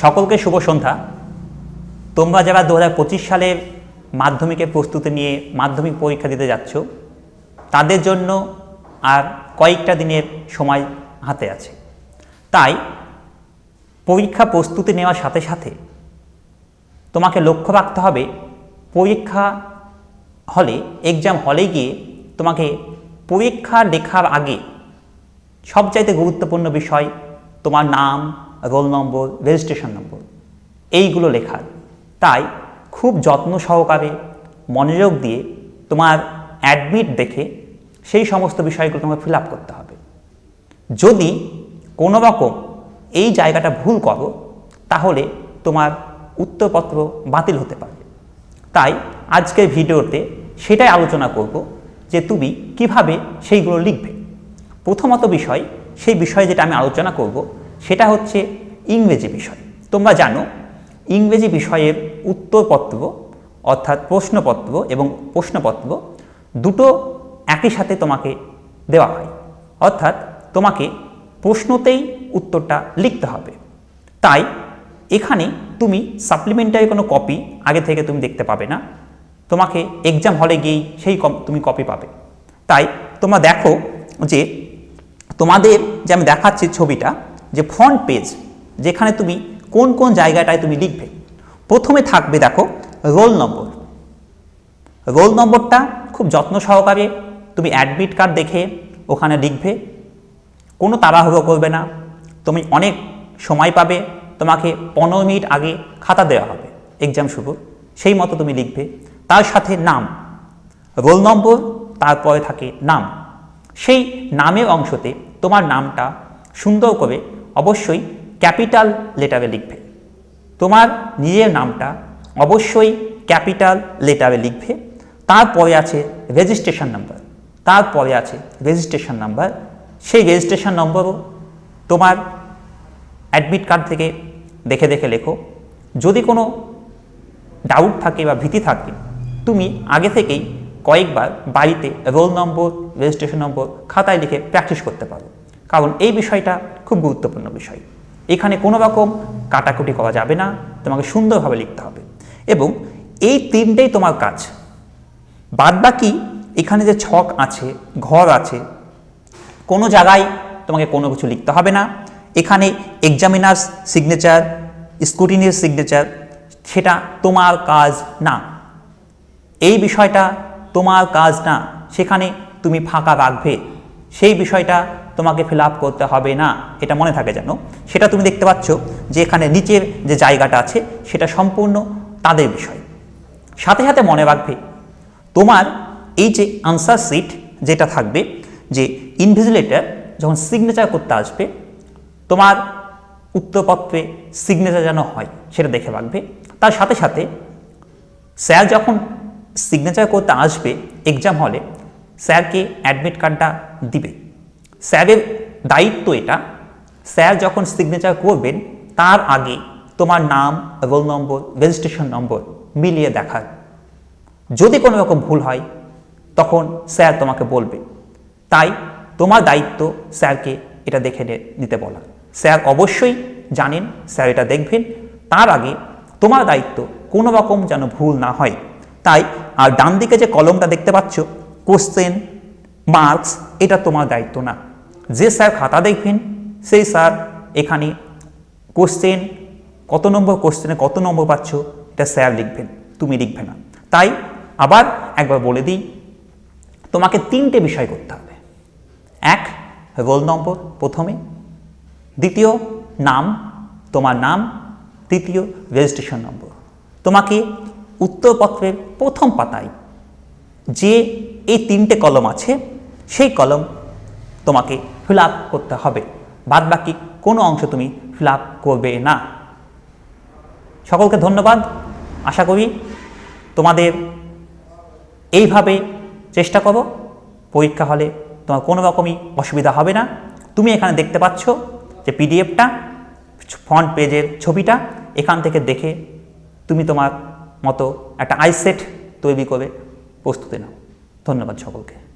সকলকে শুভ সন্ধ্যা। তোমরা যারা দু হাজার পঁচিশ সালের মাধ্যমিকের প্রস্তুতি নিয়ে মাধ্যমিক পরীক্ষা দিতে যাচ্ছ, তাদের জন্য আর কয়েকটা দিনের সময় হাতে আছে। তাই পরীক্ষা প্রস্তুতি নেওয়ার সাথে সাথে তোমাকে লক্ষ্য রাখতে হবে, পরীক্ষা হলে এক্সাম হলে গিয়ে তোমাকে পরীক্ষা লেখার আগে সবচাইতে গুরুত্বপূর্ণ বিষয় তোমার নাম রোল নম্বর রেজিস্ট্রেশন নম্বর এইগুলো লেখার। তাই খুব যত্ন সহকারে মনোযোগ দিয়ে তোমার অ্যাডমিট দেখে সেই সমস্ত বিষয়গুলো তোমাকে ফিল আপ করতে হবে। যদি কোনো রকম এই জায়গাটা ভুল করো, তাহলে তোমার উত্তরপত্র বাতিল হতে পারে। তাই আজকের ভিডিওতে সেটাই আলোচনা করব যে তুমি কীভাবে সেইগুলো লিখবে। প্রথমত বিষয়, সেই বিষয়ে যেটা আমি আলোচনা করব, সেটা হচ্ছে ইংরেজি বিষয়। তোমরা জানো, ইংরেজি বিষয়ের উত্তরপত্র অর্থাৎ প্রশ্নপত্র এবং প্রশ্নপত্র দুটো একই সাথে তোমাকে দেওয়া হয়। অর্থাৎ তোমাকে প্রশ্নতেই উত্তরটা লিখতে হবে। তাই এখানে তুমি সাপ্লিমেন্টারি কোনো কপি আগে থেকে তুমি দেখতে পাবে না। তোমাকে এক্সাম হলে গিয়েই সেই তুমি কপি পাবে। তাই তোমরা দেখো যে তোমাদের যে আমি দেখাচ্ছি ছবিটা, যে ফ্রন্ট পেজ যেখানে তুমি কোন কোন জায়গাটায় তুমি লিখবে? প্রথমে থাকবে দেখো, রোল নম্বর। রোল নম্বরটা খুব যত্ন সহকারে তুমি অ্যাডমিট কার্ড দেখে ওখানে লিখবে। কোনো তাড়াহুড়ো করবে না। তুমি অনেক সময় পাবে। তোমাকে পনেরো মিনিট আগে খাতা দেওয়া হবে। এক্সাম শুরুর। সেই মতো তুমি লিখবে। তার সাথে নাম। রোল নম্বর, তারপরে থাকে নাম। সেই নামের অংশতে তোমার নামটা সুন্দর করে অবশ্যই ক্যাপিটাল লেটারে লিখবে। তোমার নিজের নামটা অবশ্যই ক্যাপিটাল লেটারে লিখবে। তারপরে আছে রেজিস্ট্রেশন নাম্বার তারপরে আছে রেজিস্ট্রেশন নাম্বার সেই রেজিস্ট্রেশন নম্বরও তোমার অ্যাডমিট কার্ড থেকে দেখে দেখে লেখো। যদি কোনো ডাউট থাকে বা ভীতি থাকে, তুমি আগে থেকেই কয়েকবার বাড়িতে রোল নম্বর রেজিস্ট্রেশন নম্বর খাতায় লিখে প্র্যাকটিস করতে পারো। কারণ এই বিষয়টা খুব গুরুত্বপূর্ণ বিষয়। এখানে কোনো রকম কাটাকুটি করা যাবে না, তোমাকে সুন্দরভাবে লিখতে হবে। এবং এই তিনটেই তোমার কাজ। বাদ বাকি এখানে যে ছক আছে, ঘর আছে, কোনো জায়গায় তোমাকে কোনো কিছু লিখতে হবে না। এখানে এক্সামিনার্স সিগনেচার স্কুটিনির সিগনেচার সেটা তোমার কাজ না। এই বিষয়টা তোমার কাজ না। সেখানে তুমি ফাঁকা রাখবে। সেই বিষয়টা তোমাকে ফিল আপ করতে হবে না, এটা মনে থাকে যেন। সেটা তুমি দেখতে পাচ্ছ যে এখানে নিচের যে জায়গাটা আছে, সেটা সম্পূর্ণ তাদের বিষয়। সাথে সাথে মনে রাখবে, তোমার এই যে আনসার সিট যেটা থাকবে, যে ইনভিজিলেটর যখন সিগনেচার করতে আসবে, তোমার উত্তরপত্রে সিগনেচার যেন হয়, সেটা দেখে রাখবে। তার সাথে সাথে স্যার যখন সিগনেচার করতে আসবে এক্সাম হলে স্যারকে অ্যাডমিট কার্ডটা দিবে। স্যারের দায়িত্ব এটা। স্যার যখন সিগনেচার করবেন, তার আগে তোমার নাম রোল নম্বর রেজিস্ট্রেশন নম্বর মিলিয়ে দেখার। যদি কোনো রকম ভুল হয়, তখন স্যার তোমাকে বলবে। তাই তোমার দায়িত্ব স্যারকে এটা দেখে নিতে বলা। স্যার অবশ্যই জানেন, স্যার এটা দেখবেন। তার আগে তোমার দায়িত্ব কোনো রকম যেন ভুল না হয়। তাই আর ডান দিকে যে কলমটা দেখতে পাচ্ছ কোশ্চেন মার্কস এটা তোমার দায়িত্ব না। যে স্যার খাতা দেখবেন, সেই স্যার এখানে কোশ্চেন কত নম্বর কোশ্চেনে কত নম্বর পাচ্ছ, এটা স্যার লিখবেন, তুমি লিখবে না। তাই আবার একবার বলে দিই, তোমাকে তিনটে বিষয় করতে হবে। এক রোল নম্বর প্রথমে। দ্বিতীয়, নাম, তোমার নাম। তৃতীয় রেজিস্ট্রেশন নম্বর তোমাকে উত্তরপত্রের প্রথম পাতায় যে এই তিনটে কলম আছে, সেই কলম তোমাকে ফিল আপ করতে হবে। বাদ বাকি কোনো অংশ তুমি ফিল আপ করবে না। সকলকে ধন্যবাদ। আশা করি তোমাদের এইভাবে চেষ্টা করো। পরীক্ষা হলে তোমার কোনো রকমই অসুবিধা হবে না। তুমি এখানে দেখতে পাচ্ছ যে পিডিএফটা, ফ্রন্ট পেজের ছবিটা, এখান থেকে দেখে তুমি তোমার মতো একটা আইসেট তৈরি করে প্রস্তুতি নাও। ধন্যবাদ সকলকে।